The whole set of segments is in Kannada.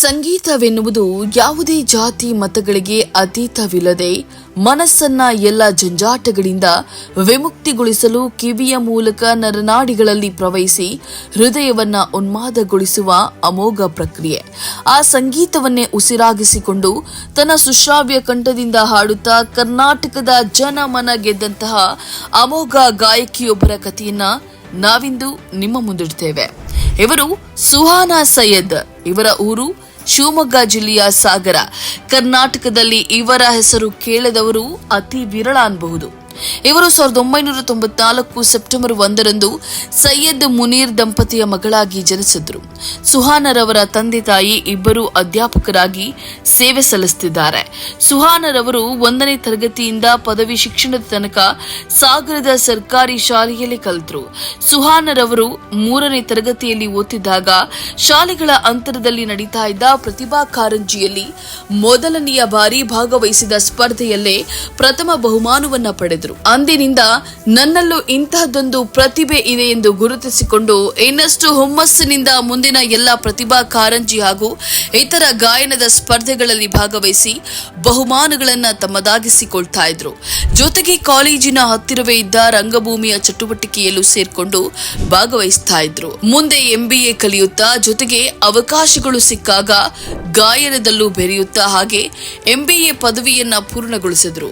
ಸಂಗೀತವೆನ್ನುವುದು ಯಾವುದೇ ಜಾತಿ ಮತಗಳಿಗೆ ಅತೀತವಿಲ್ಲದೆ ಮನಸ್ಸನ್ನ ಎಲ್ಲ ಜಂಜಾಟಗಳಿಂದ ವಿಮುಕ್ತಿಗೊಳಿಸಲು ಕಿವಿಯ ಮೂಲಕ ನರನಾಡಿಗಳಲ್ಲಿ ಪ್ರವಹಿಸಿ ಹೃದಯವನ್ನ ಉನ್ಮಾದಗೊಳಿಸುವ ಅಮೋಘ ಪ್ರಕ್ರಿಯೆ. ಆ ಸಂಗೀತವನ್ನೇ ಉಸಿರಾಗಿಸಿಕೊಂಡು ತನ್ನ ಸುಶ್ರಾವ್ಯ ಕಂಠದಿಂದ ಹಾಡುತ್ತಾ ಕರ್ನಾಟಕದ ಜನಮನ ಗೆದ್ದಂತಹ ಅಮೋಘ ಗಾಯಕಿಯೊಬ್ಬರ ಕಥೆಯನ್ನ ನಾವಿಂದು ನಿಮ್ಮ ಮುಂದಿಡ್ತೇವೆ. ಇವರು ಸುಹಾನಾ ಸೈಯದ್. ಇವರ ಊರು ಶಿವಮೊಗ್ಗ ಜಿಲ್ಲೆಯ ಸಾಗರ. ಕರ್ನಾಟಕದಲ್ಲಿ ಇವರ ಹೆಸರು ಕೇಳದವರು ಅತಿ ವಿರಳ ಅನ್ಬಹುದು ಇವರು ಸಾವಿರದ ಒಂಬೈನೂರ ತೊಂಬತ್ನಾಲ್ಕು ಸೆಪ್ಟೆಂಬರ್ ಒಂದರಂದು ಸೈಯದ್ ಮುನೀರ್ ದಂಪತಿಯ ಮಗಳಾಗಿ ಜನಿಸಿದ್ರು. ಸುಹಾನರವರ ತಂದೆ ತಾಯಿ ಇಬ್ಬರು ಅಧ್ಯಾಪಕರಾಗಿ ಸೇವೆ ಸಲ್ಲಿಸುತ್ತಿದ್ದಾರೆ. ಸುಹಾನರವರು ಒಂದನೇ ತರಗತಿಯಿಂದ ಪದವಿ ಶಿಕ್ಷಣದ ತನಕ ಸಾಗರದ ಸರ್ಕಾರಿ ಶಾಲೆಯಲ್ಲಿ ಕಲಿತರು. ಸುಹಾನರವರು ಮೂರನೇ ತರಗತಿಯಲ್ಲಿ ಓದ್ತಿದ್ದಾಗ ಶಾಲೆಗಳ ಅಂತರದಲ್ಲಿ ನಡೀತಾ ಇದ್ದ ಪ್ರತಿಭಾ ಕಾರಂಜಿಯಲ್ಲಿ ಮೊದಲನೆಯ ಬಾರಿ ಭಾಗವಹಿಸಿದ ಸ್ಪರ್ಧೆಯಲ್ಲೇ ಪ್ರಥಮ ಬಹುಮಾನವನ್ನು ಪಡೆದರು. ಅಂದಿನಿಂದ ನನ್ನಲ್ಲೂ ಇಂತಹದ್ದೊಂದು ಪ್ರತಿಭೆ ಇದೆ ಎಂದು ಗುರುತಿಸಿಕೊಂಡು ಇನ್ನಷ್ಟು ಹುಮ್ಮಸ್ಸಿನಿಂದ ಮುಂದಿನ ಎಲ್ಲ ಪ್ರತಿಭಾ ಕಾರಂಜಿ ಹಾಗೂ ಇತರ ಗಾಯನದ ಸ್ಪರ್ಧೆಗಳಲ್ಲಿ ಭಾಗವಹಿಸಿ ಬಹುಮಾನಗಳನ್ನ ತಮ್ಮದಾಗಿಸಿಕೊಳ್ತಾ ಇದ್ರು. ಜೊತೆಗೆ ಕಾಲೇಜಿನ ಹತ್ತಿರವೇ ಇದ್ದ ರಂಗಭೂಮಿಯ ಚಟುವಟಿಕೆಯಲ್ಲೂ ಸೇರ್ಕೊಂಡು ಭಾಗವಹಿಸ್ತಾ ಇದ್ರು. ಮುಂದೆ ಎಂಬಿಎ ಕಲಿಯುತ್ತಾ ಜೊತೆಗೆ ಅವಕಾಶಗಳು ಸಿಕ್ಕಾಗ ಗಾಯನದಲ್ಲೂ ಬೆರೆಯುತ್ತಾ ಹಾಗೆ ಎಂಬಿಎ ಪದವಿಯನ್ನ ಪೂರ್ಣಗೊಳಿಸಿದರು.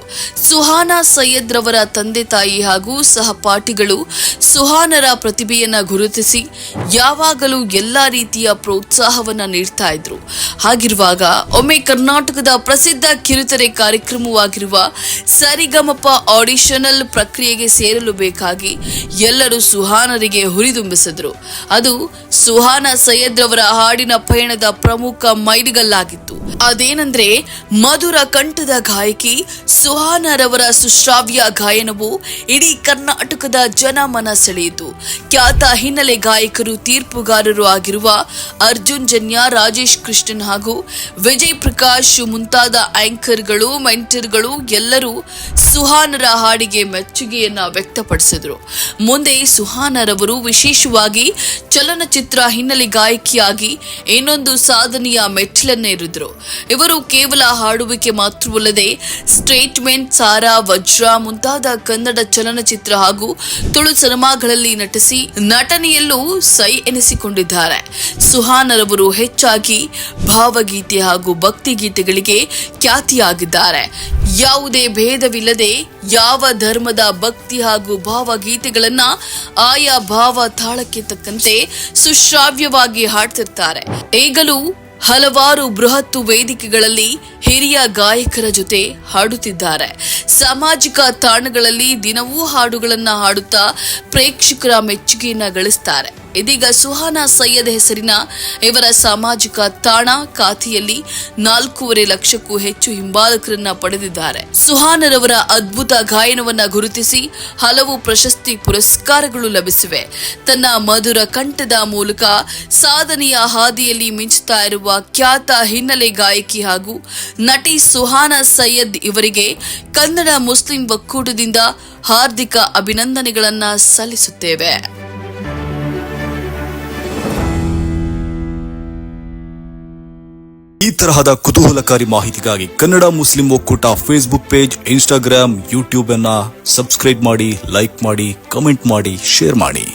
ಸುಹಾನಾ ಸೈಯದ್ ರವರ ತಂದೆ ತಾಯಿ ಹಾಗೂ ಸಹಪಾಠಿಗಳು ಸುಹಾನರ ಪ್ರತಿಭೆಯನ್ನ ಗುರುತಿಸಿ ಯಾವಾಗಲೂ ಎಲ್ಲಾ ರೀತಿಯ ಪ್ರೋತ್ಸಾಹವನ್ನ ನೀಡ್ತಾ ಇದ್ರು. ಹಾಗಿರುವಾಗ ಒಮ್ಮೆ ಕರ್ನಾಟಕದ ಪ್ರಸಿದ್ಧ ಕಿರುತೆರೆ ಕಾರ್ಯಕ್ರಮವಾಗಿರುವ ಸರಿಗಮಪ ಆಡಿಷನಲ್ ಪ್ರಕ್ರಿಯೆಗೆ ಸೇರಲು ಬೇಕಾಗಿ ಎಲ್ಲರೂ ಸುಹಾನರಿಗೆ ಹುರಿದುಂಬಿಸಿದ್ರು. ಅದು ಸುಹಾನ ಸೈಯದ್ ರವರ ಹಾಡಿನ ಪಯಣದ ಪ್ರಮುಖ ಮೈಲಿಗಲ್ಲಾಗಿತ್ತು ಅದೇನೆಂದ್ರೆ, ಮಧುರ ಕಂಠದ ಗಾಯಕಿ ಸುಹಾನರವರ ಸುಶ್ರಾವ್ಯ ಗಾಯನವು ಇಡೀ ಕರ್ನಾಟಕದ ಜನಮನ ಸೆಳೆಯಿತು. ಖ್ಯಾತ ಹಿನ್ನೆಲೆ ಗಾಯಕರು, ತೀರ್ಪುಗಾರರು ಆಗಿರುವ ಅರ್ಜುನ್ ಜನ್ಯ, ರಾಜೇಶ್ ಕೃಷ್ಣನ್ ಹಾಗೂ ವಿಜಯ್ ಪ್ರಕಾಶ್ ಮುಂತಾದ ಆಂಕರ್ಗಳು, ಮೆಂಟರ್ಗಳು ಎಲ್ಲರೂ ಸುಹಾನರ ಹಾಡಿಗೆ ಮೆಚ್ಚುಗೆಯನ್ನ ವ್ಯಕ್ತಪಡಿಸಿದರು. ಮುಂದೆ ಸುಹಾನರವರು ವಿಶೇಷವಾಗಿ ಚಲನಚಿತ್ರ ಹಿನ್ನೆಲೆ ಗಾಯಕಿಯಾಗಿ ಇನ್ನೊಂದು ಸಾಧನೆಯ ಮೆಟ್ಟಿಲನ್ನೇರಿದ್ರು ಇವರು ಕೇವಲ ಹಾಡುವಿಕೆ ಮಾತ್ರವಲ್ಲದೆ ಸ್ಟೇಟ್ಮೆಂಟ್ ಸಾರಾ ವಜ್ರ ಮುಂತಾದ ಕನ್ನಡ ಚಲನಚಿತ್ರ ಹಾಗೂ ತುಳು ಸಿನಿಮಾಗಳಲ್ಲಿ ನಟಿಸಿ ನಟನೆಯಲ್ಲೂ ಸೈ ಎನಿಸಿಕೊಂಡಿದ್ದಾರೆ. ಸುಹಾನರವರು ಹೆಚ್ಚಾಗಿ ಭಾವಗೀತೆ ಹಾಗೂ ಭಕ್ತಿಗೀತೆಗಳಿಗೆ ಖ್ಯಾತಿಯಾಗಿದ್ದಾರೆ. ಯಾವುದೇ ಭೇದವಿಲ್ಲದೆ ಯಾವ ಧರ್ಮದ ಭಕ್ತಿ ಹಾಗೂ ಭಾವಗೀತೆಗಳನ್ನ ಆಯಾ ಭಾವ ತಾಳಕ್ಕೆ ತಕ್ಕಂತೆ ಸುಶ್ರಾವ್ಯವಾಗಿ ಹಾಡ್ತಿರ್ತಾರೆ. ಈಗಲೂ ಹಲವಾರು ಬೃಹತ್ತು ವೇದಿಕೆಗಳಲ್ಲಿ ಹಿರಿಯ ಗಾಯಕರ ಜೊತೆ ಹಾಡುತ್ತಿದ್ದಾರೆ. ಸಾಮಾಜಿಕ ತಾಣಗಳಲ್ಲಿ ದಿನವೂ ಹಾಡುಗಳನ್ನ ಹಾಡುತ್ತಾ ಪ್ರೇಕ್ಷಕರ ಮೆಚ್ಚುಗೆಯನ್ನ ಗಳಿಸ್ತಾರೆ. ಇದೀಗ ಸುಹಾನಾ ಸೈಯದ್ ಹೆಸರಿನ ಇವರ ಸಾಮಾಜಿಕ ತಾಣ ಖಾತೆಯಲ್ಲಿ ನಾಲ್ಕೂವರೆ ಲಕ್ಷಕ್ಕೂ ಹೆಚ್ಚು ಹಿಂಬಾಲಕರನ್ನ ಪಡೆದಿದ್ದಾರೆ. ಸುಹಾನರವರ ಅದ್ಭುತ ಗಾಯನವನ್ನ ಗುರುತಿಸಿ ಹಲವು ಪ್ರಶಸ್ತಿ ಪುರಸ್ಕಾರಗಳು ಲಭಿಸಿವೆ. ತನ್ನ ಮಧುರ ಕಂಠದ ಮೂಲಕ ಸಾಧನೆಯ ಹಾದಿಯಲ್ಲಿ ಮಿಂಚುತ್ತಾ ಇರುವ ಖ್ಯಾತ ಹಿನ್ನೆಲೆ ಗಾಯಕಿ ಹಾಗೂ ನಟಿ ಸುಹಾನಾ ಸೈಯದ್ ಇವರಿಗೆ ಕನ್ನಡ ಮುಸ್ಲಿಂ ಒಕ್ಕೂಟದಿಂದ ಹಾರ್ದಿಕ ಅಭಿನಂದನೆಗಳನ್ನು ಸಲ್ಲಿಸುತ್ತೇವೆ. ಈ ತರಹದ ಕುತೂಹಲಕಾರಿ ಮಾಹಿತಿಗಾಗಿ ಕನ್ನಡ ಮುಸ್ಲಿಂ ಒಕ್ಕೂಟ ಫೇಸ್ಬುಕ್ ಪೇಜ್ ಇನ್ಸ್ಟಾಗ್ರಾಮ್ ಯೂಟ್ಯೂಬ್ ಅನ್ನ ಸಬ್ಸ್ಕ್ರೈಬ್ ಮಾಡಿ ಲೈಕ್ ಮಾಡಿ ಕಮೆಂಟ್ ಮಾಡಿ ಶೇರ್ ಮಾಡಿ.